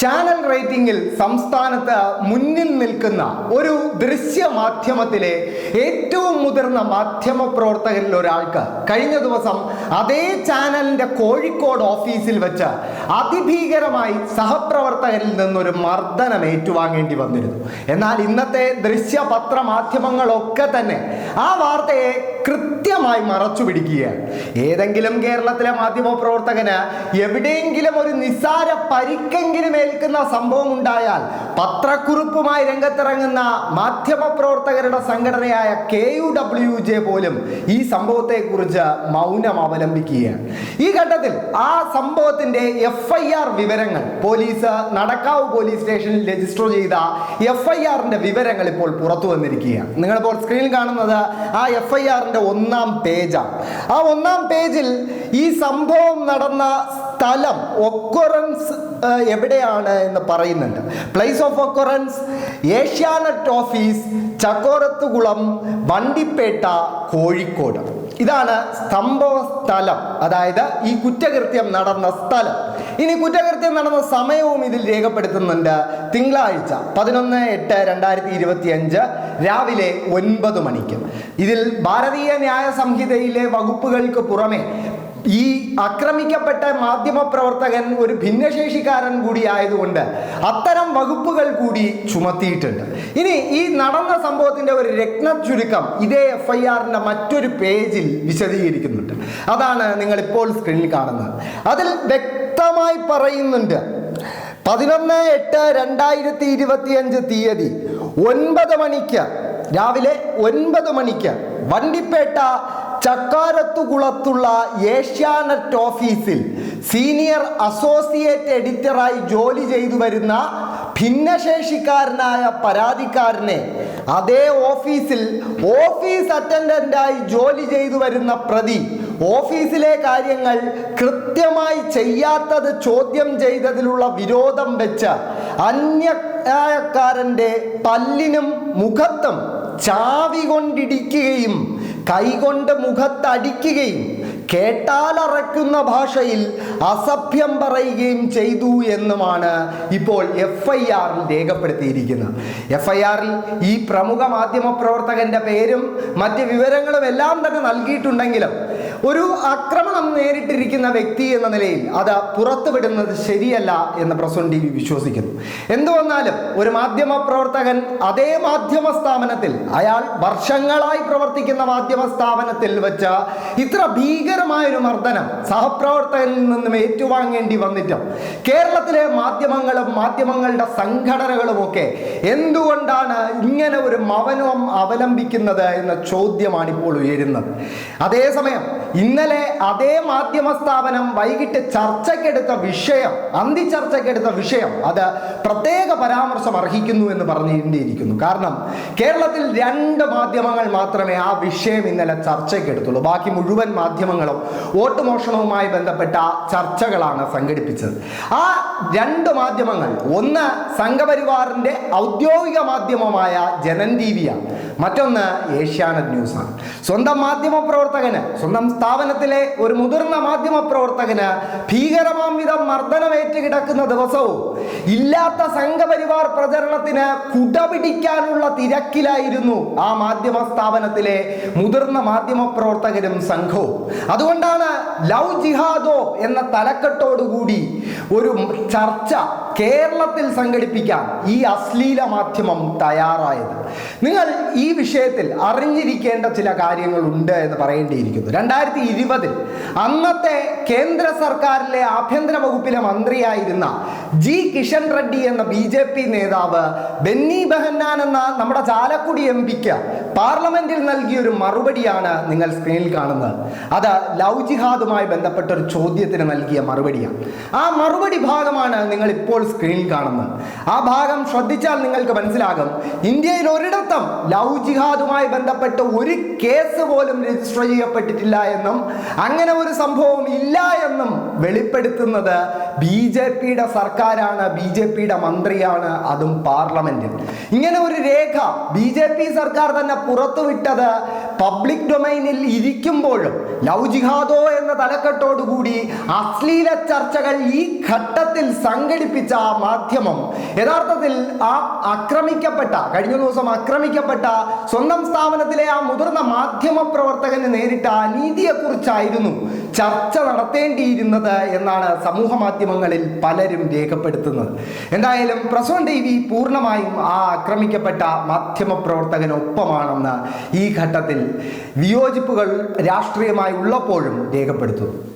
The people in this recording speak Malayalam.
ചാനൽ റേറ്റിംഗിൽ സംസ്ഥാനത്ത് മുന്നിൽ നിൽക്കുന്ന ഒരു ദൃശ്യ മാധ്യമത്തിലെ ഏറ്റവും മുതിർന്ന മാധ്യമ പ്രവർത്തകരിൽ ഒരാൾക്ക് കഴിഞ്ഞ ദിവസം അതേ ചാനലിന്റെ കോഴിക്കോട് ഓഫീസിൽ വെച്ച് അതിഭീകരമായി സഹപ്രവർത്തകരിൽ നിന്നൊരു മർദ്ദനം ഏറ്റുവാങ്ങേണ്ടി വന്നിരുന്നു. എന്നാൽ ഇന്നത്തെ ദൃശ്യപത്ര മാധ്യമങ്ങളൊക്കെ തന്നെ ആ വാർത്തയെ കൃത്യമായി മറച്ചു പിടിക്കുകയാണ്. ഏതെങ്കിലും കേരളത്തിലെ മാധ്യമ പ്രവർത്തകന് എവിടെയെങ്കിലും ഒരു നിസ്സാര പരിക്കെങ്കിലും ഏൽക്കുന്ന സംഭവം ഉണ്ടായാൽ പത്രക്കുറിപ്പുമായി രംഗത്തിറങ്ങുന്ന മാധ്യമ പ്രവർത്തകരുടെ സംഘടനയായ കെ യു ഡബ്ല്യു ജെ പോലും ഈ സംഭവത്തെക്കുറിച്ച് മൗനം അവലംബിക്കുകയാണ്. ഈ ഘട്ടത്തിൽ ആ സംഭവത്തിന്റെ എഫ് ഐ ആർ വിവരങ്ങൾ പോലീസ് നടക്കാവ് പോലീസ് സ്റ്റേഷനിൽ രജിസ്റ്റർ ചെയ്ത എഫ് ഐ ആറിന്റെ വിവരങ്ങൾ ഇപ്പോൾ പുറത്തു വന്നിരിക്കുകയാണ്. നിങ്ങളിപ്പോൾ സ്ക്രീനിൽ കാണുന്നത് ആ എഫ് ഐ ആറിന്റെ ഒന്നാം പേജാണ്. ആ ഒന്നാം പേജിൽ ഈ സംഭവം നടന്ന സ്ഥലം ഒക്കൊറൻസ് എവിടെയാണ് എന്ന് പറയുന്നുണ്ട്. Place of occurrence Asianet office Chakkorathukulam Vandipetta Kozhikode. ഇതാണ് സംഭവ സ്ഥലം. അതായത് ഈ കുറ്റകൃത്യം നടന്ന സ്ഥലം. ഇനി കുറ്റകൃത്യം നടന്ന സമയവും ഇതിൽ രേഖപ്പെടുത്തുന്നുണ്ട്. തിങ്കളാഴ്ച പതിനൊന്ന് എട്ട് രണ്ടായിരത്തി ഇരുപത്തി അഞ്ച് രാവിലെ ഒൻപത് മണിക്ക്. ഇതിൽ ഭാരതീയ ന്യായ സംഹിതയിലെ വകുപ്പുകൾക്ക് പുറമെ ഈ ആക്രമിക്കപ്പെട്ട മാധ്യമപ്രവർത്തകൻ ഒരു ഭിന്നശേഷിക്കാരൻ കൂടി ആയതുകൊണ്ട് അത്തരം വകുപ്പുകൾ കൂടി ചുമത്തിയിട്ടുണ്ട്. ഇനി ഈ നടന്ന സംഭവത്തിന്റെ ഒരു രത്ന ചുരുക്കം ഇതേ എഫ് ഐ ആറിന്റെ മറ്റൊരു പേജിൽ വിശദീകരിക്കുന്നുണ്ട്. അതാണ് നിങ്ങൾ ഇപ്പോൾ സ്ക്രീനിൽ കാണുന്നത്. അതിൽ വ്യക്തമായി പറയുന്നുണ്ട്. പതിനൊന്ന് എട്ട് രണ്ടായിരത്തി ഇരുപത്തി അഞ്ച് തീയതി ഒൻപത് മണിക്ക് രാവിലെ ഒൻപത് മണിക്ക് വണ്ടിപ്പേട്ട ചക്കാരത്തുകുളത്തുള്ള ഏഷ്യാനെറ്റ് ഓഫീസിൽ സീനിയർ അസോസിയേറ്റ് എഡിറ്ററായി ജോലി ചെയ്തു വരുന്ന ഭിന്നശേഷിക്കാരനായ പരാതിക്കാരനെ അതേ ഓഫീസിൽ ഓഫീസ് അറ്റൻഡന്റായി ജോലി ചെയ്തു വരുന്ന പ്രതി ഓഫീസിലെ കാര്യങ്ങൾ കൃത്യമായി ചെയ്യാത്തത് ചോദ്യം ചെയ്തതിലുള്ള വിരോധം വെച്ച അന്യക്കാരന്റെ പല്ലിനും മുഖത്തും ചാവി കൊണ്ടിടിക്കുകയും കൈകൊണ്ട് മുഖത്തടിക്കുകയും കേട്ടാലറയ്ക്കുന്ന ഭാഷയിൽ അസഭ്യം പറയുകയും ചെയ്തു എന്നുമാണ് ഇപ്പോൾ എഫ് ഐ ആറിൽ രേഖപ്പെടുത്തിയിരിക്കുന്നത്. എഫ് ഐ ആറിൽ ഈ പ്രമുഖ മാധ്യമ പ്രവർത്തകന്റെ പേരും മറ്റ് വിവരങ്ങളും എല്ലാം തന്നെ നൽകിയിട്ടുണ്ടെങ്കിലും ഒരു ആക്രമണം നേരിട്ടിരിക്കുന്ന വ്യക്തി എന്ന നിലയിൽ അത് പുറത്തുവിടുന്നത് ശരിയല്ല എന്ന് പ്രസോൺ ടി വി വിശ്വസിക്കുന്നു. എന്തുവന്നാലും ഒരു മാധ്യമ പ്രവർത്തകൻ അതേ മാധ്യമ സ്ഥാപനത്തിൽ അയാൾ വർഷങ്ങളായി പ്രവർത്തിക്കുന്ന മാധ്യമ സ്ഥാപനത്തിൽ വെച്ച് ഇത്ര ഭീകരമായ ഒരു മർദ്ദനം സഹപ്രവർത്തകരിൽ നിന്നും ഏറ്റുവാങ്ങേണ്ടി വന്നിട്ടും കേരളത്തിലെ മാധ്യമങ്ങളും മാധ്യമങ്ങളുടെ സംഘടനകളും ഒക്കെ എന്തുകൊണ്ടാണ് ഇങ്ങനെ ഒരു മൗനം അവലംബിക്കുന്നത് എന്ന ചോദ്യമാണ് ഇപ്പോൾ ഉയരുന്നത്. അതേസമയം ഇന്നലെ അതേ മാധ്യമ സ്ഥാപനം വൈകിട്ട് ചർച്ചയ്ക്കെടുത്ത വിഷയം അന്തി ചർച്ചയ്ക്കെടുത്ത വിഷയം അത് പ്രത്യേക പരാമർശം അർഹിക്കുന്നു എന്ന് പറഞ്ഞിരിക്കുന്നു കാരണം കേരളത്തിൽ രണ്ട് മാധ്യമങ്ങൾ മാത്രമേ ആ വിഷയം ഇന്നലെ ചർച്ചയ്ക്കെടുത്തുള്ളൂ. ബാക്കി മുഴുവൻ മാധ്യമങ്ങളും വോട്ട് മോഷണവുമായി ബന്ധപ്പെട്ട ചർച്ചകളാണ് സംഘടിപ്പിച്ചത്. ആ രണ്ട് മാധ്യമങ്ങൾ. ഒന്ന് സംഘപരിവാറിന്റെ ഔദ്യോഗിക മാധ്യമമായ ജനൻ ടി വിയാണ് മറ്റൊന്ന് ഏഷ്യാനെറ്റ് ന്യൂസാണ്. സ്വന്തം മാധ്യമ പ്രവർത്തകന് സ്വന്തം സ്ഥാപനത്തിലെ ഒരു മുതിർന്ന മാധ്യമ പ്രവർത്തകന് ഭീകരമാം വിധം മർദ്ദനമേറ്റ് കിടക്കുന്ന ദിവസവും ഇല്ലാത്ത സംഘപരിവാർ പ്രചരണത്തിന് കുടപിടിക്കാനുള്ള തിരക്കിലായിരുന്നു ആ മാധ്യമ സ്ഥാപനത്തിലെ മുതിർന്ന മാധ്യമ പ്രവർത്തകരും സംഘവും. അതുകൊണ്ടാണ് ലവ് ജിഹാദോ എന്ന തലക്കെട്ടോടുകൂടി ഒരു ചർച്ച കേരളത്തിൽ സംഘടിപ്പിക്കാൻ ഈ അശ്ലീല മാധ്യമം തയ്യാറായത്. നിങ്ങൾ ഈ വിഷയത്തിൽ അറിഞ്ഞിരിക്കേണ്ട ചില കാര്യങ്ങളുണ്ട് എന്ന് പറയേണ്ടിയിരിക്കുന്നു. രണ്ടായിരത്തി ഇരുപതിൽ അന്നത്തെ കേന്ദ്ര സർക്കാരിലെ ആഭ്യന്തര വകുപ്പിലെ മന്ത്രിയായിരുന്ന ജി കിഷൻ റെഡ്ഡി എന്ന ബി ജെ പി നേതാവ് ബെന്നി ബെഹന്നാൻ എന്ന നമ്മുടെ ചാലക്കുടി എം പിക്ക് പാർലമെന്റിൽ നൽകിയ ഒരു മറുപടിയാണ് നിങ്ങൾ സ്ക്രീനിൽ കാണുന്നത്. അത് ലൗജിഹാദുമായി ജിഹാദുമായി ബന്ധപ്പെട്ട ഒരു ചോദ്യത്തിന് നൽകിയ മറുപടിയാണ്. ആ മറുപടി ഭാഗമാണ് നിങ്ങൾ ഇപ്പോൾ സ്ക്രീനിൽ കാണുന്നത് ആ ഭാഗം ശ്രദ്ധിച്ചാൽ നിങ്ങൾക്ക് മനസ്സിലാകും. ഇന്ത്യയിൽ ഒരിടത്തും ലവ് ജിഹാദുമായി ബന്ധപ്പെട്ട് ഒരു കേസ് പോലും രജിസ്റ്റർ ചെയ്യപ്പെട്ടിട്ടില്ല എന്നും അങ്ങനെ ഒരു സംഭവം ഇല്ല എന്നും വെളിപ്പെടുത്തുന്നത് ബി ജെ പിയുടെ സർക്കാരാണ് ബി ജെ പിയുടെ മന്ത്രിയാണ് അതും പാർലമെന്റിൽ. ഇങ്ങനെ ഒരു രേഖ ബി ജെ പി സർക്കാർ തന്നെ പുറത്തുവിട്ടത് പബ്ലിക് ഡൊമൈനിൽ ഇരിക്കുമ്പോഴും ലവ് ജിഹാദോ എന്ന തലക്കെട്ടോടുകൂടി അശ്ലീല ചർച്ചകൾ ഈ ഘട്ടത്തിൽ സംഘടിപ്പിച്ച മാധ്യമം യഥാർത്ഥത്തിൽ ആ ആക്രമിക്കപ്പെട്ട കഴിഞ്ഞ ദിവസം ആക്രമിക്കപ്പെട്ട സ്വന്തം സ്ഥാപനത്തിലെ ആ മുതിർന്ന മാധ്യമ പ്രവർത്തകന് നേരിട്ട അനീതിയെക്കുറിച്ചായിരുന്നു ചർച്ച നടത്തേണ്ടിയിരുന്നത് എന്നാണ് സമൂഹ മാധ്യമങ്ങളിൽ പലരും രേഖപ്പെടുത്തുന്നത്. എന്തായാലും പ്രസവൻ ടി വി പൂർണമായും ആ ആക്രമിക്കപ്പെട്ട മാധ്യമ പ്രവർത്തകനൊപ്പമാണെന്ന് ഈ ഘട്ടത്തിൽ വിയോജിപ്പുകൾ രാഷ്ട്രീയമായി ഉള്ളപ്പോഴും രേഖപ്പെടുത്തുന്നു.